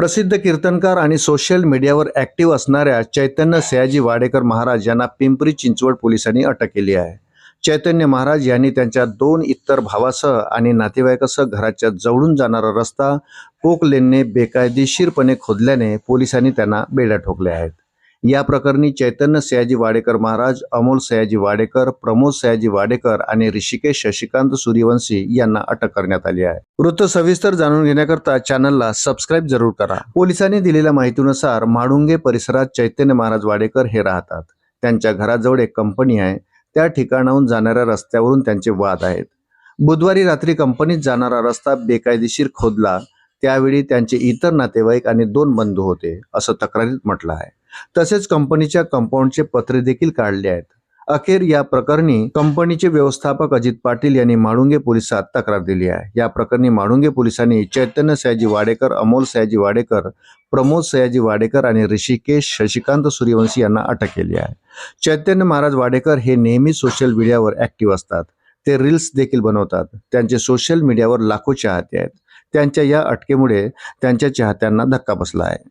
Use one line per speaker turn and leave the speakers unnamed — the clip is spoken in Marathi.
प्रसिद्ध कीर्तनकार आणि सोशल मीडियावर ॲक्टिव्ह असणाऱ्या चैतन्य सयाजी वाडेकर महाराज यांना पिंपरी चिंचवड पोलिसांनी अटक केली आहे. चैतन्य महाराज यांनी त्यांच्या दोन इतर भावासह आणि नातेवाईकासह घराच्या जवळून जाणारा रस्ता कोकलेनने बेकायदेशीरपणे खोदल्याने पोलिसांनी त्यांना बेड्या ठोकल्या आहेत. या प्रकरणी चैतन्य सयाजी वाडेकर महाराज अमोल सयाजी वाडेकर प्रमोद सयाजी वाडेकर आणि ऋषिकेश शशिकांत सूर्यवंशी यांना अटक करण्यात आली आहे. वृत्त सविस्तर जाणून घेण्याकरता चॅनलला सबस्क्राईब जरूर करा. पोलिसांनी दिलेल्या माहितीनुसार माडुंगे परिसरात चैतन्य महाराज वाडेकर हे राहतात. त्यांच्या घराजवळ एक कंपनी आहे. त्या ठिकाणाहून जाणाऱ्या रस्त्यावरून त्यांचे वाद आहेत. बुधवारी रात्री कंपनीत जाणारा रस्ता बेकायदेशीर खोदला त्यावेळी त्यांचे इतर नातेवाईक आणि दोन बंधू होते असं तक्रारीत म्हटलं आहे. तसेच कंपनीच्या कंपाऊंडचे पत्रे देखील काढले आहेत. अखेर या प्रकरणी कंपनीचे व्यवस्थापक अजित पाटील यांनी माडुंगे पोलिसात तक्रार दिली आहे. या प्रकरणी माडुंगे पोलिसांनी चैतन्य सयाजी वाडेकर अमोल सयाजी वाडेकर प्रमोद सयाजी वाडेकर आणि ऋषिकेश शशिकांत सूर्यवंशी यांना अटक केली आहे. चैतन्य महाराज वाडेकर हे नेहमी सोशल मीडियावर ऍक्टिव्ह असतात. ते रील्स देखील बनवतात. त्यांचे सोशल मीडियावर लाखो चाहते आहेत. त्यांच्या या अटकेमुळे त्यांच्या चाहत्यांना धक्का बसला आहे.